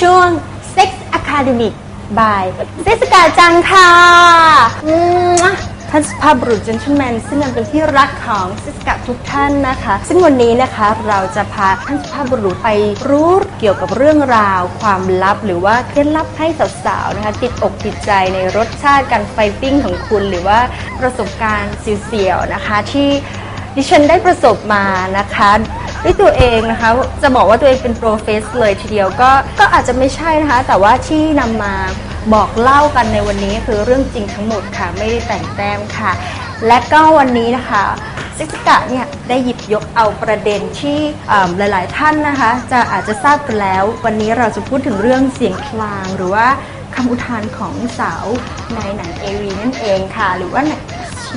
ช่วง Sex Academic by เซสกาจังค่ะอืมท่านสุภาพบุรุษ gentleman ซึ่งเป็นที่รักของเซสกาทุกท่านนะคะ ซึ่งวันนี้นะคะเราจะพาท่านสุภาพบุรุษไปรู้เกี่ยวกับเรื่องราว ความลับหรือว่าเคล็ดลับให้สาวๆนะคะติดอกติดใจในรสชาติการไฟติ้งของคุณ หรือว่าประสบการณ์เสียวๆนะคะที่ดิฉันได้ประสบมานะคะ ด้วยตัวเองนะคะ จะบอกว่าตัวเองเป็นโปรเฟสเลยทีเดียวก็ก็อาจจะไม่ใช่นะคะ แต่ว่าที่นำมาบอกเล่ากันในวันนี้คือเรื่องจริงทั้งหมดค่ะ ไม่ได้แต่งแต้มค่ะ และก็วันนี้นะคะซิกกะเนี่ยได้หยิบยกเอาประเด็นที่หลาย ๆ ท่านนะคะ จะอาจจะทราบกันแล้ว วันนี้เราจะพูดถึงเรื่องเสียงคลางหรือว่าคำอุทานของสาวในหนังเอวีนั่นเองค่ะ หรือว่าหนัง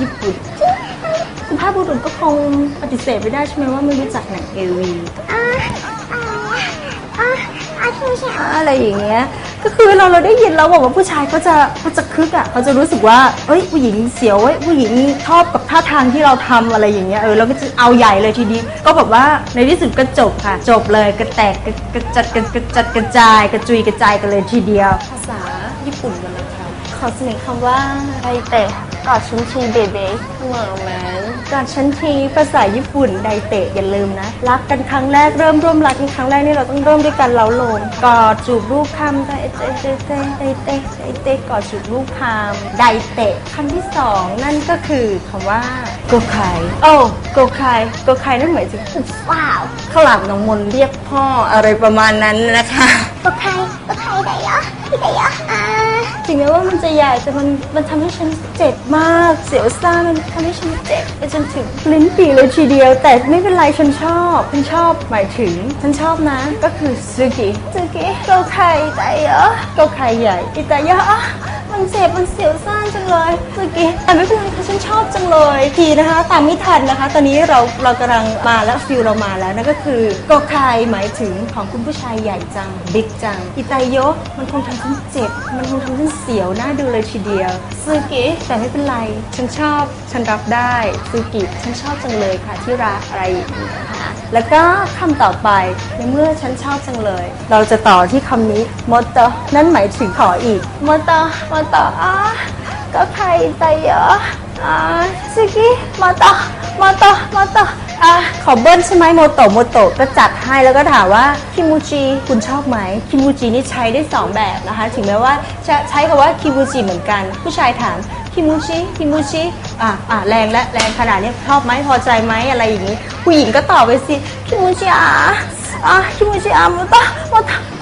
ญี่ปุ่น คุณภาพบุรุษก็คงปฏิเสธไม่ได้ใช่ไหมว่าไม่รู้จักหนังเอวีอ่าอ่าอ่าอ่าที่ไม่ใช่อะอะไรอย่างเงี้ย ก็คือเราเราได้ยินแล้วบอกว่าผู้ชายเขาจะเขาจะคึกอะเขาจะรู้สึกว่าเอ้ยผู้หญิงเสียวเว้ยผู้หญิงชอบกับท่าทางที่เราทำอะไรอย่างเงี้ยเออเราก็จะเอาใหญ่เลยทีนี้ก็แบบว่าในที่สุดก็จบค่ะ จบเลยกระแตกกระกระจัดกระกระจัดกระจาย กระจุยกระจายกันเลยทีเดียว ภาษาญี่ปุ่นกันแล้วค่ะขอเสนอคำว่าไอเตะ กอดชุนชีเบเบ้หมาแมนก่อนฉันทีภาษาญี่ปุ่นไดเตะอย่าลืมนะ รักกันครั้งแรกเริ่มร่วมรักกันครั้งแรกนี่เราต้องเริ่มด้วยกันเล้าโลมกอดจูบรูปคำไดเตะไดเตะไดเตะไดเตะกอดจูบรูปคำไดเตะคำที่สองนั่นก็คือคำว่าโกไคโอ้โกไคโกไคนั่นหมายถึงว้าวข้าวหลามน้องมนต์เรียกพ่ออะไรประมาณนั้นนะคะก็ใครก็ใค ถึงแม้ว่ามันจะใหญ่แต่มันมันทำให้ฉันเจ็บมาก เสียวซ่ามันทำให้ฉันเจ็บไปจนถึงลิ้นปี่เลยทีเดียว แต่ไม่เป็นไรฉันชอบฉันชอบหมายถึงฉันชอบนะ ก็คือซูกิซูกิโกไข่ไตเยอะโกไข่ใหญ่อิตายอะ มันเจ็บมันเสียวซ่านจังเลยซูกิแต่ไม่เป็นไรค่ะฉันชอบจังเลยทีนะคะตามไม่ทันนะคะ ตอนนี้เราเรากำลังมาแล้วฟิลเรามาแล้วนั่นก็คือโกไข่หมายถึงของคุณผู้ชายใหญ่จังบิ๊กจังอิตายมันคงทำฉันเจ็บ มันคงทำฉันเสียวหน้าดูเลยทีเดียวซูกิแต่ไม่เป็นไร ฉันชอบฉันรับได้ซูกิฉันชอบจังเลยค่ะที่รักอะไรอย่างนี้นะคะ แล้วก็คำต่อไปในเมื่อฉันชอบจังเลย เราจะต่อที่คำนี้มดเตอนั่นหมายถึงขออีกมดเตอมดเตออะก็ใครใจเยอะอะซูกิมดเตอมดเตอมดเตออะขอเบิ้ลใช่ไหมโมโตะโมโตะก็จัดให้แล้วก็ถามว่าคิมูจิคุณชอบไหมคิมูจินี่ใช้ได้สองแบบนะคะ ถึงแม้ว่าจะใช้คำว่าคิมูจิเหมือนกัน ผู้ชายถาม คิมูชิคิมูชิอะอะแรงและแรงขนาดนี้ชอบไหมพอใจไหมอะไรอย่างนี้ ผู้หญิงก็ตอบไปสิคิมูชิอะอะคิมูชิอะมาตะมุตะมุตะ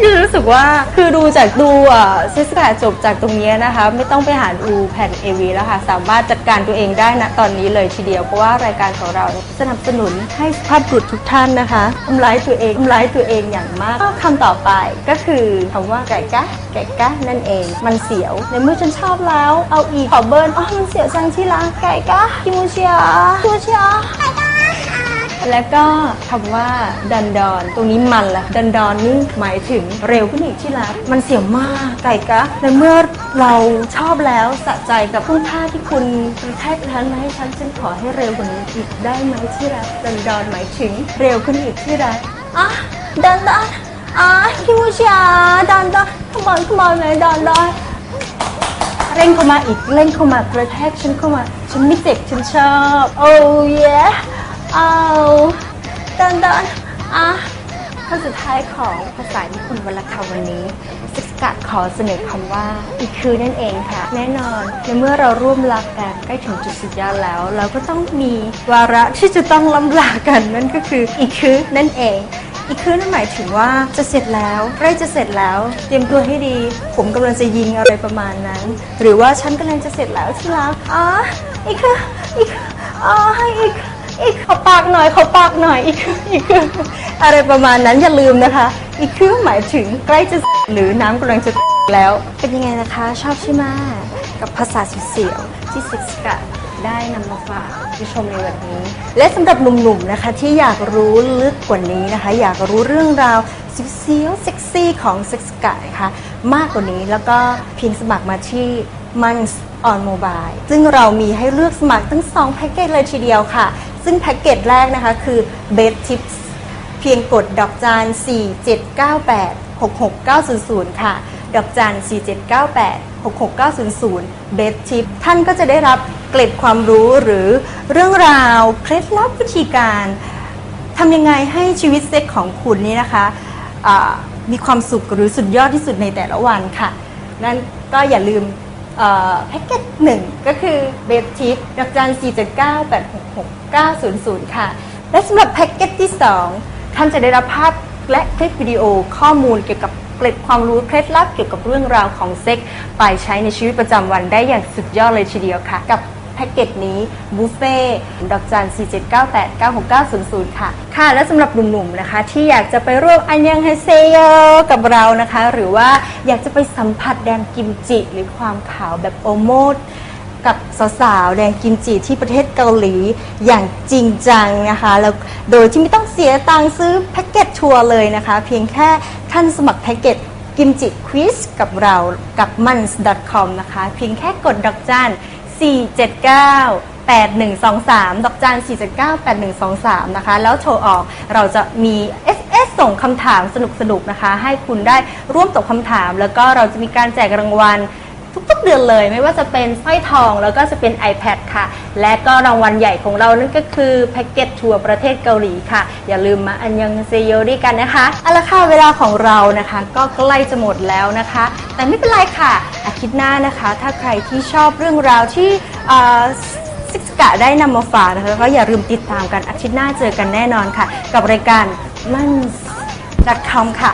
คือรู้สึกว่าคือดูจากดูอะเซสกาจบจากตรงนี้นะคะ ไม่ต้องไปหาดูแผ่นเอวีแล้วค่ะ สามารถจัดการตัวเองได้นะตอนนี้เลยทีเดียว เพราะว่ารายการของเราสนับสนุนให้สุภาพบุรุษทุกท่านนะคะทำร้ายตัวเองทำร้ายตัวเองอย่างมากก็คำต่อไปก็คือคำว่าไก่กะไก่กะนั่นเอง มันเสียวในเมื่อฉันชอบแล้ว เอาอีกขอเบิร์นอ๋อมันเสียวจังที่รักไก่กะคิมูชิอาคิมูชิอา แล้วก็คำว่าดันดอน ตรงนี้มันละดันดอนนี่หมายถึงเร็วขึ้นอีกที่รักมันเสียวมากไก่กะในเมื่อเราชอบแล้วสะใจกับทุ่งท่าที่คุณกระแทกทันมาให้ฉันฉันขอให้เร็วกว่านี้อีกได้ไหมที่รักดันดอนหมายถึงเร็วขึ้นอีกที่รักอะดันดอนอะคิมูชาดันดอน come on come on เลยดันดอนเร่งเข้ามาอีกเร่งเข้ามากระแทกฉันเข้ามา ฉันไม่เจ็บฉันชอบ โอ้ย เอาเดันเดันอะคำสุดท้ายของภาษาญี่ปุ่นวันละคำวันนี้ซิกกะขอเสนอคำว่าอีกคือนั่นเองค่ะ แน่นอนในเมื่อเราร่วมรักกันใกล้ถึงจุดสุดยอดแล้ว เราก็ต้องมีวาระที่จะต้องล้ำลากันนั่นก็คืออีกคือนั่นเองอีกคืนนั่นหมายถึงว่าจะเสร็จแล้วใกล้จะเสร็จแล้ว เตรียมตัวให้ดี ผมกำลังจะยิงอะไรประมาณนั้น หรือว่าฉันกำลังจะเสร็จแล้วที่รักอ๋ออีกคืออีกคืออ๋อให้อีก อีกขอปากหน่อยขอปากหน่อยอีกคืออีกคืออะไรประมาณนั้นอย่าลืมนะคะ อีกคือหมายถึงใกล้จะหรือน้ำกำลังจะแล้ว เป็นยังไงนะคะ ชอบใช่ไหมกับภาษาสุดเสียวที่ซิกสกะได้นำมาฝากผู้ชมในวันนี้ และสำหรับหนุ่มๆนะคะที่อยากรู้ลึกกว่านี้นะคะ อยากรู้เรื่องราวเซียวเซ็กซี่ของเซ็กซ์กะนะคะมากกว่านี้แล้วก็เพียงสมัครมาที่ มันออนโมบายซึ่งเรามีให้เลือกสมัครทั้ง 2 แพ็กเกจเลยทีเดียวค่ะ ซึ่งแพ็กเกจแรกนะคะคือ Bed Tips เพียงกดดอกจาน 4798 66900 ค่ะ ดอกจาน4798 66900 เบสทิป ท่านก็จะได้รับเกร็ดความรู้หรือเรื่องราว เคล็ดลับวิธีการทำยังไงให้ชีวิตเซ็กของคุณนี่นะคะมีความสุขหรือสุดยอดที่สุดในแต่ละวันค่ะ นั่นก็อย่าลืม แพ็กเกจหนึ่งก็คือเบสทิปดอกจัน479 866 900 ค่ะ และสำหรับแพ็กเกจที่ 2 ท่านจะได้รับภาพและคลิปวิดีโอข้อมูลเกี่ยวกับเกล็ดความรู้เคล็ดลับเกี่ยวกับเรื่องราวของเซ็กส์ไปใช้ในชีวิตประจำวันได้อย่างสุดยอดเลยทีเดียวค่ะ กับ แพ็กเกจนี้บุฟเฟ่ดอกจัน 4798 96900 ค่ะ ค่ะ และสำหรับหนุ่มๆนะคะ ที่อยากจะไปร่วมอันยังไฮเซโยกับเรานะคะ หรือว่าอยากจะไปสัมผัสแดนกิมจิ หรือความขาวแบบโอโมดกับสาวๆแดงกิมจิที่ประเทศเกาหลีอย่างจริงจังนะคะแล้วโดยที่ไม่ต้องเสียตังค์ซื้อแพ็กเกจทัวร์เลยนะคะ เพียงแค่ท่านสมัครแพ็กเกจกิมจิควิสกับเรากับ mans.com นะคะ เพียงแค่กดดอกจัน 479 8123 ดอกจัน479 8123 นะคะ แล้วโทรออกเราจะมี SS ส่งคำถามสนุกๆ นะคะ ให้คุณได้ร่วมตอบคำถาม แล้วก็เราจะมีการแจกรางวัล ทุกๆเดือนเลย ไม่ว่าจะเป็นสร้อยทองแล้วก็จะเป็น iPad ค่ะ และก็รางวัลใหญ่ของเรานั่นก็คือแพ็กเกจทัวร์ประเทศเกาหลีค่ะ อย่าลืมมาอันยังเซโยด้วยกันนะคะเอาละค่ะเวลาของเรานะคะ ก็ใกล้จะหมดแล้วนะคะ แต่ไม่เป็นไรค่ะ อาทิตย์หน้านะคะ ถ้าใครที่ชอบเรื่องราวที่ซิกสกะได้นำมาฝากนะคะก็อย่าลืมติดตามกันอาทิตย์หน้าเจอกันแน่นอนค่ะ กับรายการมัน .com ค่ะ